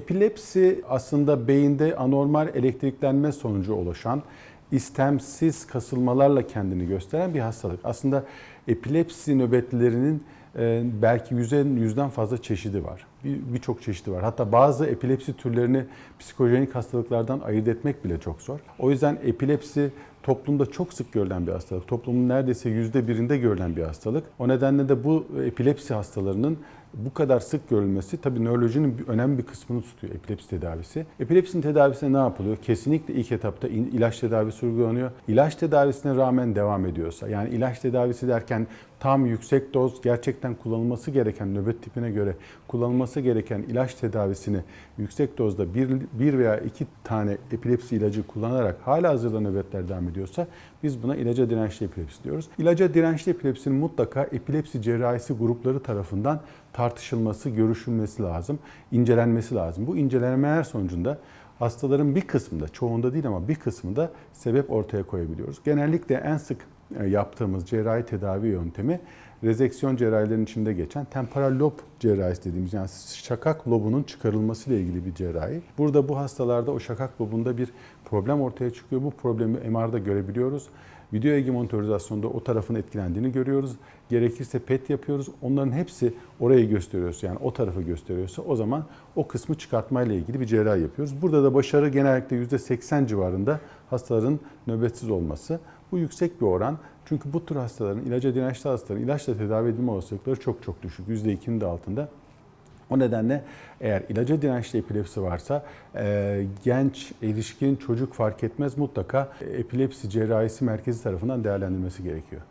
Epilepsi aslında beyinde anormal elektriklenme sonucu oluşan istemsiz kasılmalarla kendini gösteren bir hastalık. Aslında epilepsi nöbetlerinin e, belki yüzden, yüzden fazla çeşidi var. Bir- Birçok çeşidi var. Hatta bazı epilepsi türlerini psikojenik hastalıklardan ayırt etmek bile çok zor. O yüzden epilepsi toplumda çok sık görülen bir hastalık. Toplumun neredeyse yüzde birinde görülen bir hastalık. O nedenle de bu epilepsi hastalarının bu kadar sık görülmesi tabii nörolojinin önemli bir kısmını tutuyor epilepsi tedavisi. Epilepsinin tedavisine ne yapılıyor? Kesinlikle ilk etapta ilaç tedavisi uygulanıyor. İlaç tedavisine rağmen devam ediyorsa yani ilaç tedavisi derken tam yüksek doz gerçekten kullanılması gereken nöbet tipine göre kullanılması gereken ilaç tedavisini yüksek dozda bir, bir veya iki tane epilepsi ilacı kullanarak hala hazırda nöbetler devam ediyorsa biz buna ilaca dirençli epilepsi diyoruz. İlaca dirençli epilepsinin mutlaka epilepsi cerrahisi grupları tarafından tartışılması, görüşülmesi lazım, incelenmesi lazım. Bu incelemeler sonucunda hastaların bir kısmında, çoğunda değil ama bir kısmında sebep ortaya koyabiliyoruz. Genellikle en sık yaptığımız cerrahi tedavi yöntemi rezeksiyon cerrahilerinin içinde geçen temporal lob cerrahisi dediğimiz yani şakak lobunun çıkarılması ile ilgili bir cerrahi. Burada bu hastalarda o şakak lobunda bir problem ortaya çıkıyor. Bu problemi MR'da görebiliyoruz. Video ilgi monitorizasyonda o tarafın etkilendiğini görüyoruz. Gerekirse PET yapıyoruz. Onların hepsi orayı gösteriyorsa yani o tarafı gösteriyorsa o zaman o kısmı çıkartmayla ilgili bir cerrahi yapıyoruz. Burada da başarı genellikle %80 civarında hastaların nöbetsiz olması. Bu yüksek bir oran. Çünkü bu tür hastaların, ilaca dirençli hastaların ilaçla tedavi edilme olasılıkları çok çok düşük. %2'nin de altında. O nedenle eğer ilaca dirençli epilepsi varsa e, genç, erişkin, çocuk fark etmez mutlaka epilepsi cerrahisi merkezi tarafından değerlendirilmesi gerekiyor.